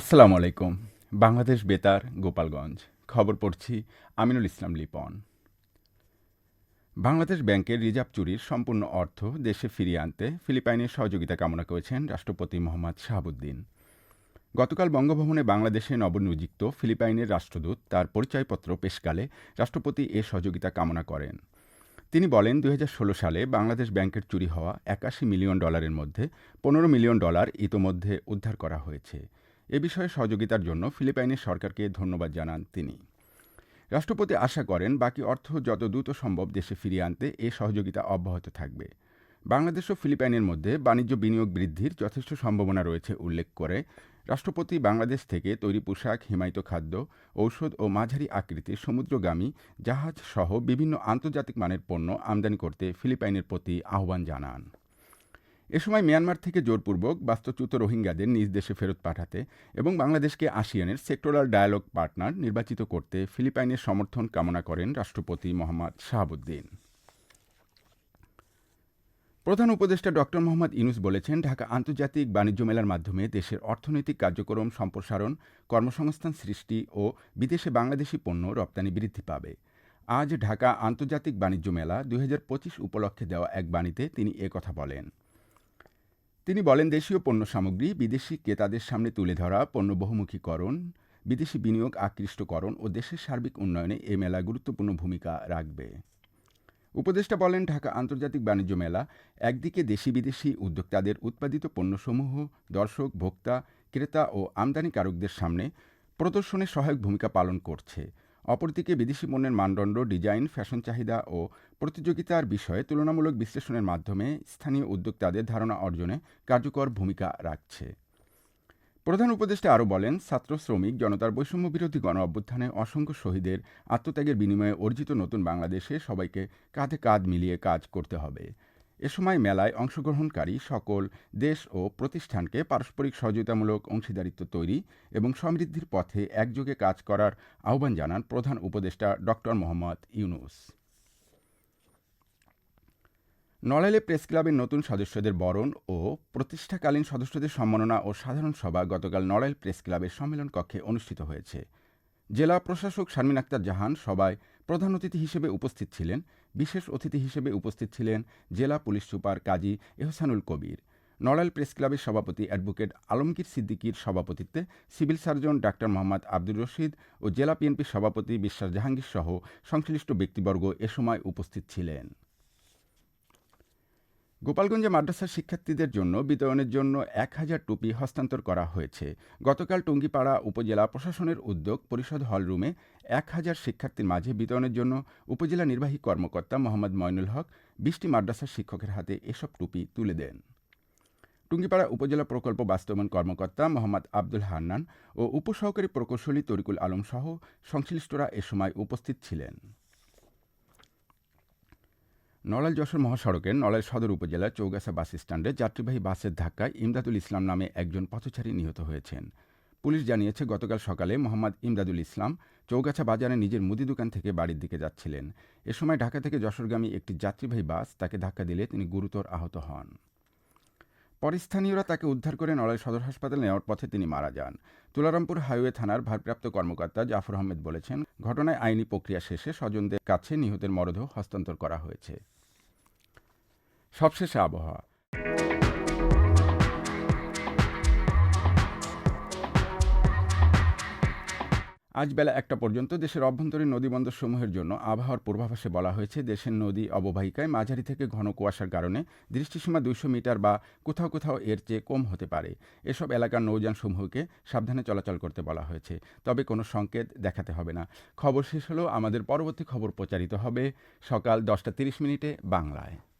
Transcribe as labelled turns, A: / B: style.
A: আসসালামু আলাইকুম বাংলাদেশ বেতার গোপালগঞ্জ খবর পড়ছি আমিনুল ইসলাম লিপন বাংলাদেশ ব্যাংকের রিজার্ভ চুরির সম্পূর্ণ অর্থ দেশে ফিরিয়ে আনতে ফিলিপাইনের সহযোগিতা কামনা করেছেন রাষ্ট্রপতি মোহাম্মদ শাহাবুদ্দিন গতকাল বঙ্গভবনে বাংলাদেশে নবনিযুক্ত ফিলিপাইনের রাষ্ট্রদূত তার পরিচয়পত্র পেশকালে রাষ্ট্রপতি এ সহযোগিতা কামনা করেন তিনি বলেন দু সালে বাংলাদেশ ব্যাংকের চুরি হওয়া একাশি মিলিয়ন ডলারের মধ্যে পনেরো মিলিয়ন ডলার ইতোমধ্যে উদ্ধার করা হয়েছে এ বিষয়ে সহযোগিতার জন্য ফিলিপাইনের সরকারকে ধন্যবাদ জানান তিনি রাষ্ট্রপতি আশা করেন বাকি অর্থ যত দ্রুত সম্ভব দেশে ফিরিয়ে আনতে এ সহযোগিতা অব্যাহত থাকবে বাংলাদেশ ও ফিলিপাইনের মধ্যে বাণিজ্য বিনিয়োগ বৃদ্ধির যথেষ্ট সম্ভাবনা রয়েছে উল্লেখ করে রাষ্ট্রপতি বাংলাদেশ থেকে তৈরি পোশাক হিমায়িত খাদ্য ঔষধ ও মাঝারি আকৃতির সমুদ্রগামী জাহাজ সহ বিভিন্ন আন্তর্জাতিক মানের পণ্য আমদানি করতে ফিলিপাইনের প্রতি আহ্বান জানান এ সময় মিয়ানমার থেকে জোরপূর্বক বাস্তুচ্যুত রোহিঙ্গাদের নিজ দেশে ফেরত পাঠাতে এবং বাংলাদেশকে আসিয়ানের সেক্টরাল ডায়ালগ পার্টনার নির্বাচিত করতে ফিলিপাইনের সমর্থন কামনা করেন রাষ্ট্রপতি মোহাম্মদ শাহাবুদ্দিন প্রধান উপদেষ্টা ডক্টর মোহাম্মদ ইনুস বলেছেন ঢাকা আন্তর্জাতিক বাণিজ্য মেলার মাধ্যমে দেশের অর্থনৈতিক কার্যক্রম সম্প্রসারণ কর্মসংস্থান সৃষ্টি ও বিদেশে বাংলাদেশি পণ্য রপ্তানি বৃদ্ধি পাবে আজ ঢাকা আন্তর্জাতিক বাণিজ্য মেলা দুই উপলক্ষে দেওয়া এক বাণীতে তিনি কথা বলেন তিনি বলেন দেশীয় পণ্য সামগ্রী বিদেশি ক্রেতাদের সামনে তুলে ধরা পণ্য বহুমুখীকরণ বিদেশি বিনিয়োগ আকৃষ্টকরণ ও দেশের সার্বিক উন্নয়নে এই মেলা গুরুত্বপূর্ণ ভূমিকা রাখবে উপদেষ্টা বলেন ঢাকা আন্তর্জাতিক বাণিজ্য মেলা একদিকে দেশি বিদেশি উদ্যোক্তাদের উৎপাদিত পণ্যসমূহ দর্শক ভোক্তা ক্রেতা ও আমদানিকারকদের সামনে প্রদর্শনে সহায়ক ভূমিকা পালন করছে অপরদিকে বিদেশি পণ্যের মানদণ্ড ডিজাইন ফ্যাশন চাহিদা ও প্রতিযোগিতার বিষয়ে তুলনামূলক বিশ্লেষণের মাধ্যমে স্থানীয় উদ্যোক্তাদের ধারণা অর্জনে কার্যকর ভূমিকা রাখছে প্রধান উপদেষ্টা আরও বলেন ছাত্র শ্রমিক জনতার বৈষম্য বিরোধী গণ অভ্যুত্থানে অসংখ্য শহীদের আত্মত্যাগের বিনিময়ে অর্জিত নতুন বাংলাদেশে সবাইকে কাঁধে কাঁধ মিলিয়ে কাজ করতে হবে এ সময় মেলায় অংশগ্রহণকারী সকল দেশ ও প্রতিষ্ঠানকে পারস্পরিক সহযোগিতামূলক অংশীদারিত্ব তৈরি এবং সমৃদ্ধির পথে একযোগে কাজ করার আহ্বান জানান প্রধান উপদেষ্টা ড মোহাম্মদ ইউনুস নড়াইলে প্রেস ক্লাবের নতুন সদস্যদের বরণ ও প্রতিষ্ঠাকালীন সদস্যদের সম্মাননা ও সাধারণ সভা গতকাল নড়াইল প্রেস ক্লাবের সম্মেলন কক্ষে অনুষ্ঠিত হয়েছে জেলা প্রশাসক শারমিন আক্তার জাহান সবাই প্রধান অতিথি হিসেবে উপস্থিত ছিলেন বিশেষ অতিথি হিসেবে উপস্থিত ছিলেন জেলা police super Kazi Ehsanul Kabir Narail press ক্লাবের সভাপতি অ্যাডভোকেট আলমগীর সিদ্দিকীর সভাপতিত্বে সিভিল সার্জন ডাক্তার মোহাম্মদ আব্দুর রশিদ ও জেলা পিএনপি সভাপতি বিশ্বাস জাহাঙ্গীর সহ সংশ্লিষ্ট ব্যক্তিবর্গ এ সময় উপস্থিত ছিলেন গোপালগঞ্জে মাদ্রাসার শিক্ষার্থীদের জন্য বিতরণের জন্য এক হাজার টুপি হস্তান্তর করা হয়েছে গতকাল টুঙ্গিপাড়া উপজেলা প্রশাসনের উদ্যোগ পরিষদ হলরুমে এক হাজার শিক্ষার্থীর মাঝে বিতরণের জন্য উপজেলা নির্বাহী কর্মকর্তা মোহাম্মদ ময়নুল হক বিশটি মাদ্রাসার শিক্ষকের হাতে এসব টুপি তুলে দেন টুঙ্গিপাড়া উপজেলা প্রকল্প বাস্তবায়ন কর্মকর্তা মোহাম্মদ আব্দুল হান্নান ও উপসহকারী প্রকৌশলী তরিকুল আলম সহ সংশ্লিষ্টরা এ সময় উপস্থিত ছিলেন নড়াইল যশোর মহাসড়কের নড়াইল সদর উপজেলার চৌগাছা বাস স্ট্যান্ডে যাত্রীবাহী বাসের ধাক্কায় ইমদাদুল ইসলাম নামে একজন পথচারী নিহত হয়েছেন পুলিশ জানিয়েছে গতকাল সকালে মোহাম্মদ ইমদাদুল ইসলাম চৌগাছা বাজারে নিজের মুদি দোকান থেকে বাড়ির দিকে যাচ্ছিলেন এ সময় ঢাকা থেকে যশোরগামী একটি যাত্রীবাহী বাস তাকে ধাক্কা দিলে তিনি গুরুতর আহত হন পরে স্থানীয়রা তাকে উদ্ধার করে নড়াইল সদর হাসপাতাল নেওয়ার পথে তিনি মারা যান তুলারামপুর হাইওয়ে থানার ভারপ্রাপ্ত কর্মকর্তা জাফর আহমেদ বলেছেন ঘটনায় আইনি প্রক্রিয়া শেষে স্বজনদের কাছে নিহতের মরদেহ হস্তান্তর করা হয়েছে সবশেষে আবহাওয়া আজ বেলা একটা পর্যন্ত দেশের অভ্যন্তরীণ নদীবন্দরসমূহের জন্য আবহাওয়ার পূর্বাভাসে বলা হয়েছে দেশের নদী অববাহিকায় মাঝারি থেকে ঘন কুয়াশার কারণে দৃষ্টিসীমা দুইশো মিটার বা কোথাও কোথাও এর চেয়ে কম হতে পারে এসব এলাকার নৌযানসমূহকে সাবধানে চলাচল করতে বলা হয়েছে তবে কোনো সংকেত দেখাতে হবে না খবর শেষ হলেও আমাদের পরবর্তী খবর প্রচারিত হবে সকাল দশটা তিরিশ মিনিটে বাংলায়